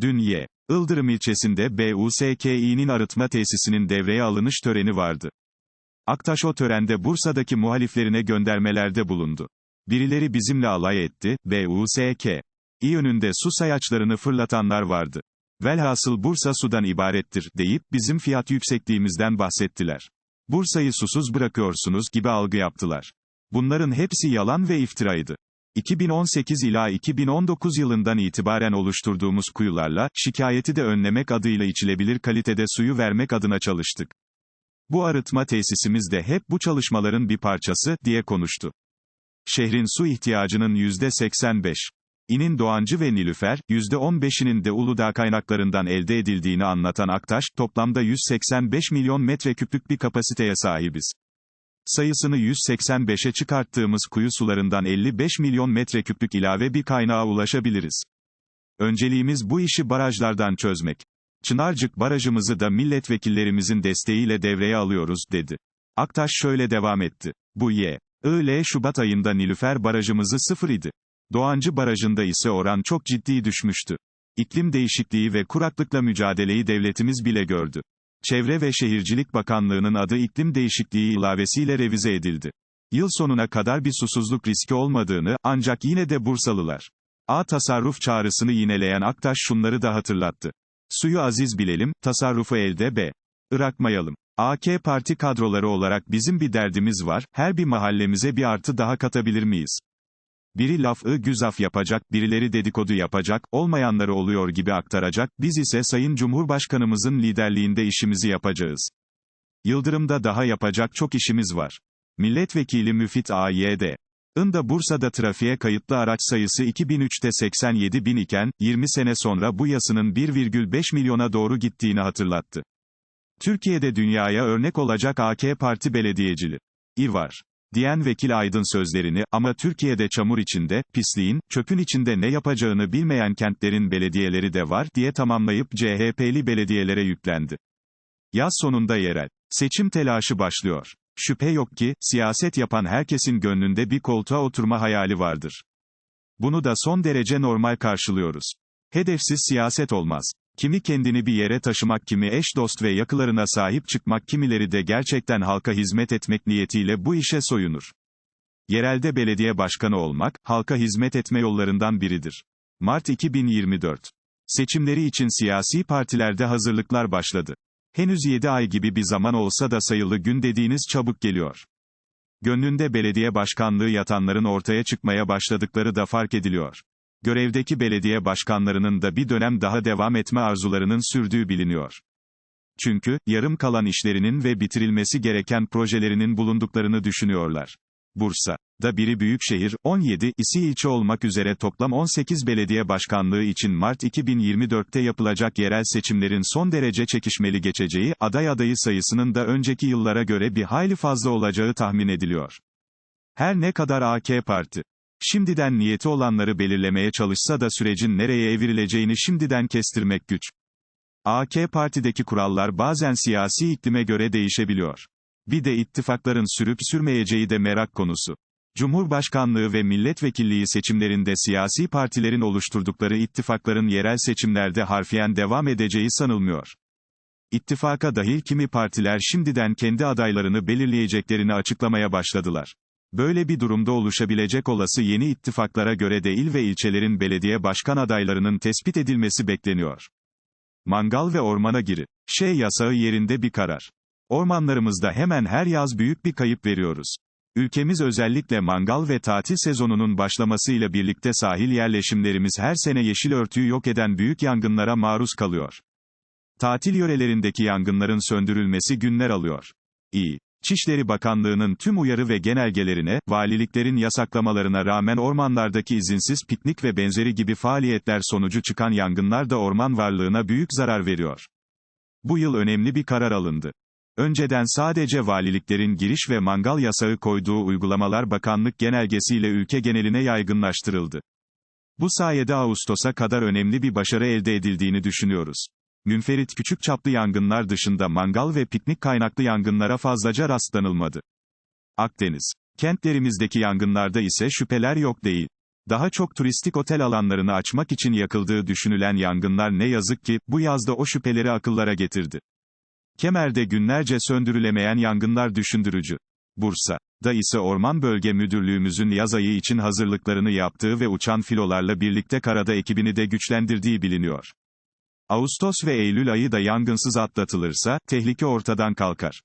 Dün Y. Ildırım ilçesinde BUSKİ'nin arıtma tesisinin devreye alınış töreni vardı. Aktaş o törende Bursa'daki muhaliflerine göndermelerde bulundu. Birileri bizimle alay etti, BUSK. İ önünde su sayaçlarını fırlatanlar vardı. Velhasıl Bursa sudan ibarettir, deyip, bizim fiyat yüksekliğimizden bahsettiler. Bursa'yı susuz bırakıyorsunuz gibi algı yaptılar. Bunların hepsi yalan ve iftiraydı. 2018 ila 2019 yılından itibaren oluşturduğumuz kuyularla, şikayeti de önlemek adıyla içilebilir kalitede suyu vermek adına çalıştık. Bu arıtma tesisimiz de hep bu çalışmaların bir parçası, diye konuştu. Şehrin su ihtiyacının %85. İnin Doğancı ve Nilüfer, %15'inin de Uludağ kaynaklarından elde edildiğini anlatan Aktaş, toplamda 185 milyon metreküplük bir kapasiteye sahibiz. Sayısını 185'e çıkarttığımız kuyu sularından 55 milyon metreküplük ilave bir kaynağa ulaşabiliriz. Önceliğimiz bu işi barajlardan çözmek. Çınarcık barajımızı da milletvekillerimizin desteğiyle devreye alıyoruz, dedi. Aktaş şöyle devam etti. Bu Y. IL Şubat ayında Nilüfer barajımızı sıfır idi. Doğancı barajında ise oran çok ciddi düşmüştü. İklim değişikliği ve kuraklıkla mücadeleyi devletimiz bile gördü. Çevre ve Şehircilik Bakanlığı'nın adı iklim değişikliği ilavesiyle revize edildi. Yıl sonuna kadar bir susuzluk riski olmadığını, ancak yine de Bursalılar. A tasarruf çağrısını yineleyen Aktaş şunları da hatırlattı. Suyu aziz bilelim, tasarrufu elde B. Irakmayalım. AK Parti kadroları olarak bizim bir derdimiz var, her bir mahallemize bir artı daha katabilir miyiz? Biri lafı güzaf yapacak, birileri dedikodu yapacak, olmayanları oluyor gibi aktaracak, biz ise Sayın Cumhurbaşkanımızın liderliğinde işimizi yapacağız. Yıldırım'da daha yapacak çok işimiz var. Milletvekili Müfit AYD. Inda Bursa'da trafiğe kayıtlı araç sayısı 2003'te 87 bin iken, 20 sene sonra bu yasının 1,5 milyona doğru gittiğini hatırlattı. Türkiye'de dünyaya örnek olacak AK Parti belediyecili. İ var diyen vekil Aydın sözlerini, ama Türkiye'de çamur içinde, pisliğin, çöpün içinde ne yapacağını bilmeyen kentlerin belediyeleri de var, diye tamamlayıp CHP'li belediyelere yüklendi. Yaz sonunda yerel seçim telaşı başlıyor. Şüphe yok ki, siyaset yapan herkesin gönlünde bir koltuğa oturma hayali vardır. Bunu da son derece normal karşılıyoruz. Hedefsiz siyaset olmaz. Kimi kendini bir yere taşımak kimi eş dost ve yakılarına sahip çıkmak kimileri de gerçekten halka hizmet etmek niyetiyle bu işe soyunur. Yerelde belediye başkanı olmak, halka hizmet etme yollarından biridir. Mart 2024. Seçimleri için siyasi partilerde hazırlıklar başladı. Henüz 7 ay gibi bir zaman olsa da sayılı gün dediğiniz çabuk geliyor. Gönlünde belediye başkanlığı yatanların ortaya çıkmaya başladıkları da fark ediliyor. Görevdeki belediye başkanlarının da bir dönem daha devam etme arzularının sürdüğü biliniyor. Çünkü, yarım kalan işlerinin ve bitirilmesi gereken projelerinin bulunduklarını düşünüyorlar. Bursa, da biri büyükşehir, 17, isi ilçe olmak üzere toplam 18 belediye başkanlığı için Mart 2024'te yapılacak yerel seçimlerin son derece çekişmeli geçeceği, aday adayı sayısının da önceki yıllara göre bir hayli fazla olacağı tahmin ediliyor. Her ne kadar AK Parti, Şimdiden niyeti olanları belirlemeye çalışsa da sürecin nereye evrileceğini şimdiden kestirmek güç. AK Parti'deki kurallar bazen siyasi iklime göre değişebiliyor. Bir de ittifakların sürüp sürmeyeceği de merak konusu. Cumhurbaşkanlığı ve milletvekilliği seçimlerinde siyasi partilerin oluşturdukları ittifakların yerel seçimlerde harfiyen devam edeceği sanılmıyor. İttifaka dahil kimi partiler şimdiden kendi adaylarını belirleyeceklerini açıklamaya başladılar. Böyle bir durumda oluşabilecek olası yeni ittifaklara göre de il ve ilçelerin belediye başkan adaylarının tespit edilmesi bekleniyor. Mangal ve ormana giri. Şey yasağı yerinde bir karar. Ormanlarımızda hemen her yaz büyük bir kayıp veriyoruz. Ülkemiz özellikle mangal ve tatil sezonunun başlamasıyla birlikte sahil yerleşimlerimiz her sene yeşil örtüyü yok eden büyük yangınlara maruz kalıyor. Tatil yörelerindeki yangınların söndürülmesi günler alıyor. İyi. İçişleri Bakanlığı'nın tüm uyarı ve genelgelerine, valiliklerin yasaklamalarına rağmen ormanlardaki izinsiz piknik ve benzeri gibi faaliyetler sonucu çıkan yangınlar da orman varlığına büyük zarar veriyor. Bu yıl önemli bir karar alındı. Önceden sadece valiliklerin giriş ve mangal yasağı koyduğu uygulamalar bakanlık genelgesiyle ülke geneline yaygınlaştırıldı. Bu sayede Ağustos'a kadar önemli bir başarı elde edildiğini düşünüyoruz. Münferit küçük çaplı yangınlar dışında mangal ve piknik kaynaklı yangınlara fazlaca rastlanılmadı. Akdeniz. Kentlerimizdeki yangınlarda ise şüpheler yok değil. Daha çok turistik otel alanlarını açmak için yakıldığı düşünülen yangınlar ne yazık ki, bu yazda o şüpheleri akıllara getirdi. Kemer'de günlerce söndürülemeyen yangınlar düşündürücü. Bursa'da ise Orman Bölge Müdürlüğümüzün yaz ayı için hazırlıklarını yaptığı ve uçan filolarla birlikte karada ekibini de güçlendirdiği biliniyor. Ağustos ve Eylül ayı da yangınsız atlatılırsa, tehlike ortadan kalkar.